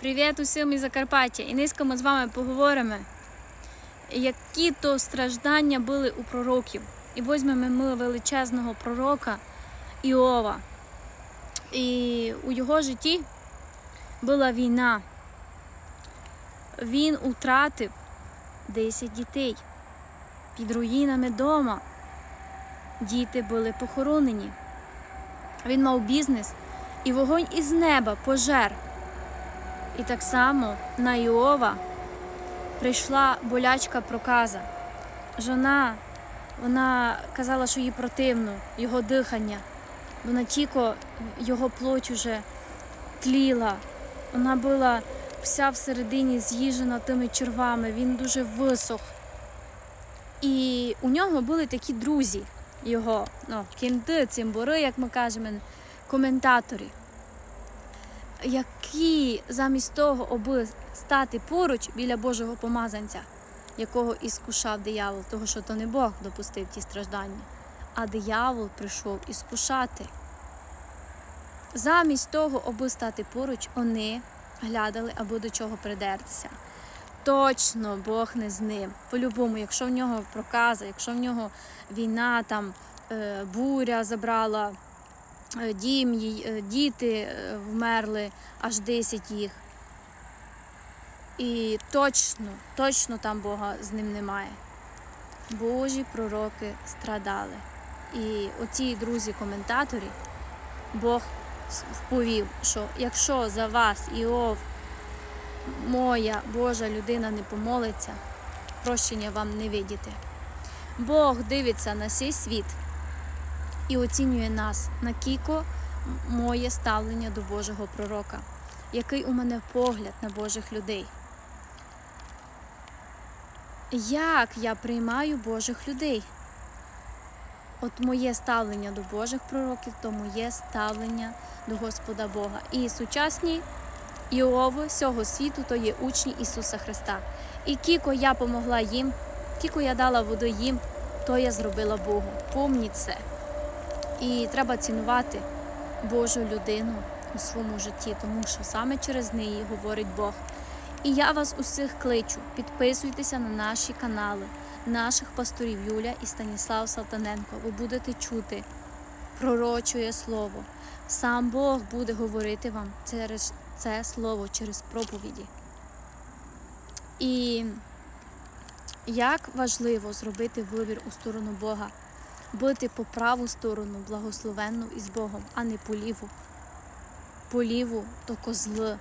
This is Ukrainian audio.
Привіт усім із Закарпаття. І низько ми з вами поговоримо, які то страждання були у пророків. І візьмемо ми величезного пророка Іова. І у його житті була війна. Він втратив 10 дітей під руїнами дома. Діти були похоронені. Він мав бізнес, і вогонь із неба пожер. І так само на Іова прийшла болячка проказа. Жона, вона казала, що їй противно, його дихання. Вона тільки його плоть уже тліла. Вона була вся всередині з'їжена тими червами, він дуже висох. І у нього були такі друзі, його ну, кінти, цимбори, як ми кажемо, коментаторі які замість того, аби стати поруч біля Божого помазанця, якого іскушав диявол, того, що то не Бог допустив ті страждання, а диявол прийшов іскушати. Замість того, аби стати поруч, вони глядали, аби до чого придертися. Точно Бог не з ним. По-любому, якщо в нього проказа, якщо в нього війна, там е, буря забрала е, дім, їй, е, діти е, вмерли, аж 10 їх. І точно, точно там Бога з ним немає. Божі пророки страдали. І оці друзі-коментаторі, Бог вповів, що якщо за вас, Іов, моя Божа людина не помолиться, прощення вам не видіти. Бог дивиться на цей світ і оцінює нас на кіко моє ставлення до Божого пророка, який у мене погляд на Божих людей. Як я приймаю Божих людей? От моє ставлення до Божих пророків, то моє ставлення до Господа Бога. І сучасні Іови цього світу то є учні Ісуса Христа. І кіко я помогла їм, кіко я дала воду їм, то я зробила Богу. Помніть це. І треба цінувати Божу людину у своєму житті, тому що саме через неї говорить Бог. І я вас усіх кличу, підписуйтеся на наші канали, наших пасторів Юля і Станіслав Салтаненко. Ви будете чути пророчує слово. Сам Бог буде говорити вам через це слово, через проповіді. І як важливо зробити вибір у сторону Бога, бути по праву сторону благословенну із Богом, а не по ліву. По ліву то козли,